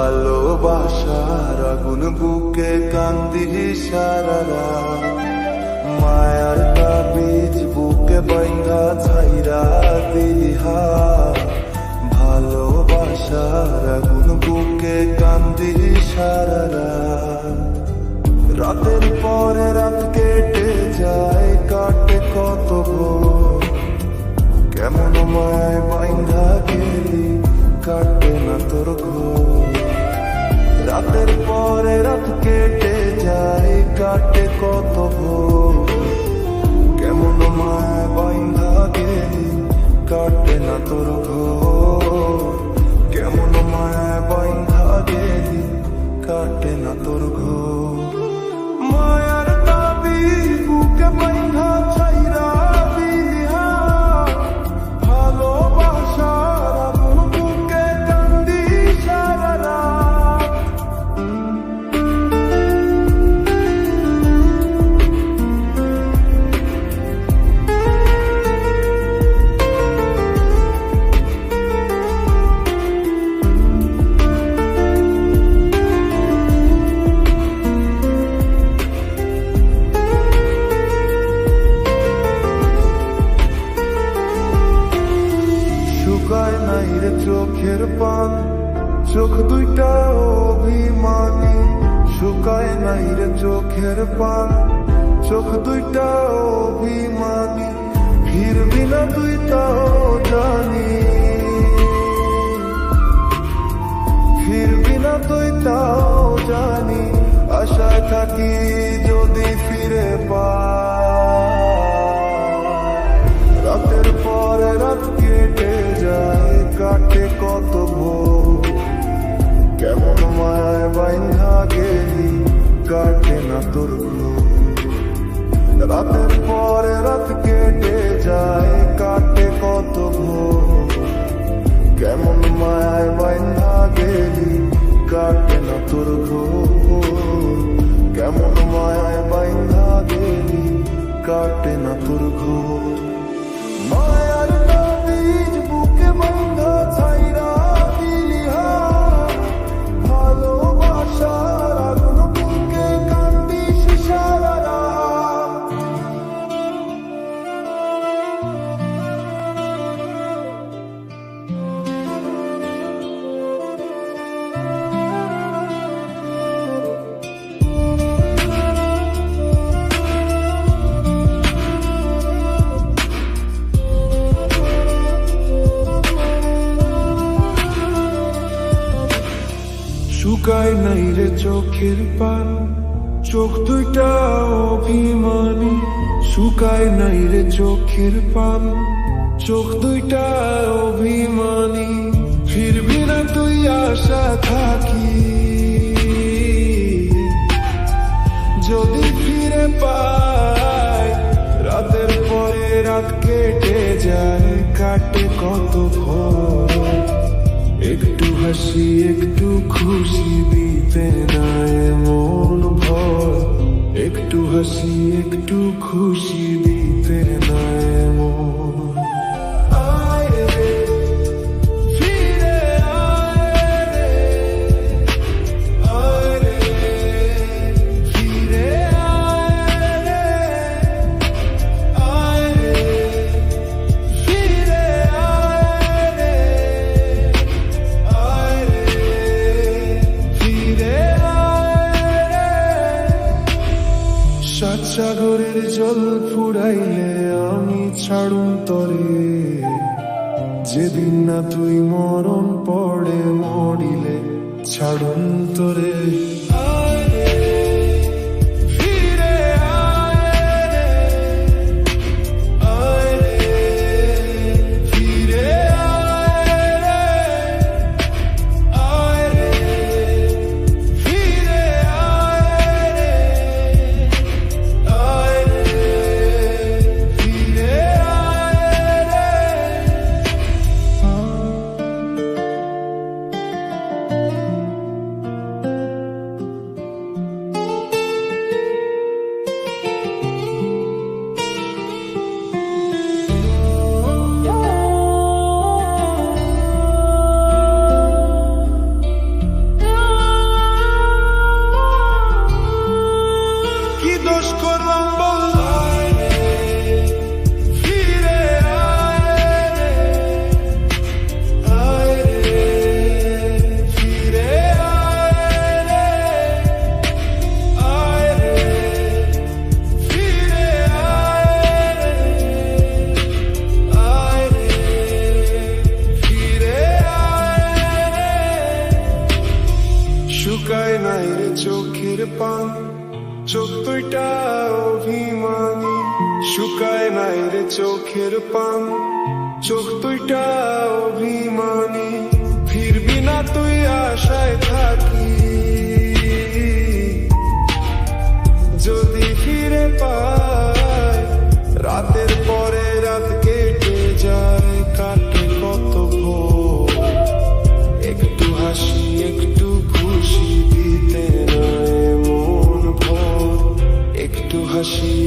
ভালোবাসার আগুন বুকে কান্দি সারারা। মায়ার তাবিজ বুকে বাইন্ধা ছাইরা দিহা। ভালোবাসার আগুন বুকে কান্দি সারারা। রাতের পরে রাত কেটে যায়, কাটে কত কেমন মায় বাইন্ধা কত ভোর শুকায় নাই রে চোখের পান। চোখ দুইটা অভিমানী। শুকায় নাই রে চোখের পান। চোখ দুইটা অভিমানী। ফিরবি না তুই তাও জানি। ফিরবি না তুই তাও জানি। আশায় থাকি যদি ফিরে পা রাতের পরে রাত কেটে যায় কাটে কত ভোর কেমন মায় বাইন্ধা গেলি, কাটে না তোর। রাতের পরে রাত কেটে নাই রে চোখের পান। চোখ দুইটা অভিমানী, শুকায় নাই রে চোখের পান। চোখ দুইটা অভিমানী, ফিরবি না তুই আশা থাকি। যদি ফিরে পাই, রাতের পরে রাত কেটে যায়, কাটে কত ভোর একটু হাসি, একটু খুশি নাই মন ভর একটু হাসি একটু খুশি সাত সাগরের জল ফুরাইলে আমি ছাড়ুন তরে। যেদিন না তুই মরণ পড়ে মরিলে, ছাড়ুন তোরে। শুকায় নাই চোখের পান। চোখ দুইটা অভিমানী। শুকায় নাই রে চোখের পান। চোখ দুইটা অভিমানী। ফিরবি না তুই আশায় থাকি। হাসি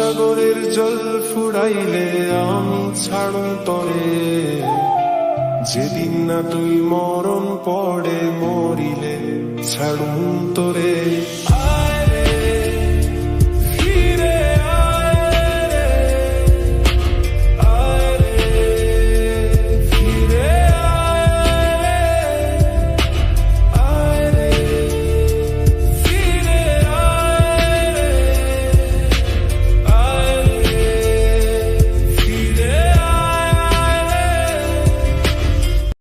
সাগরের জল ফুরাইলে আমি ছাড়ু তরে। যেদিন না তুই মরণ পড়ে মরিলে ছাড়ুন তোরে।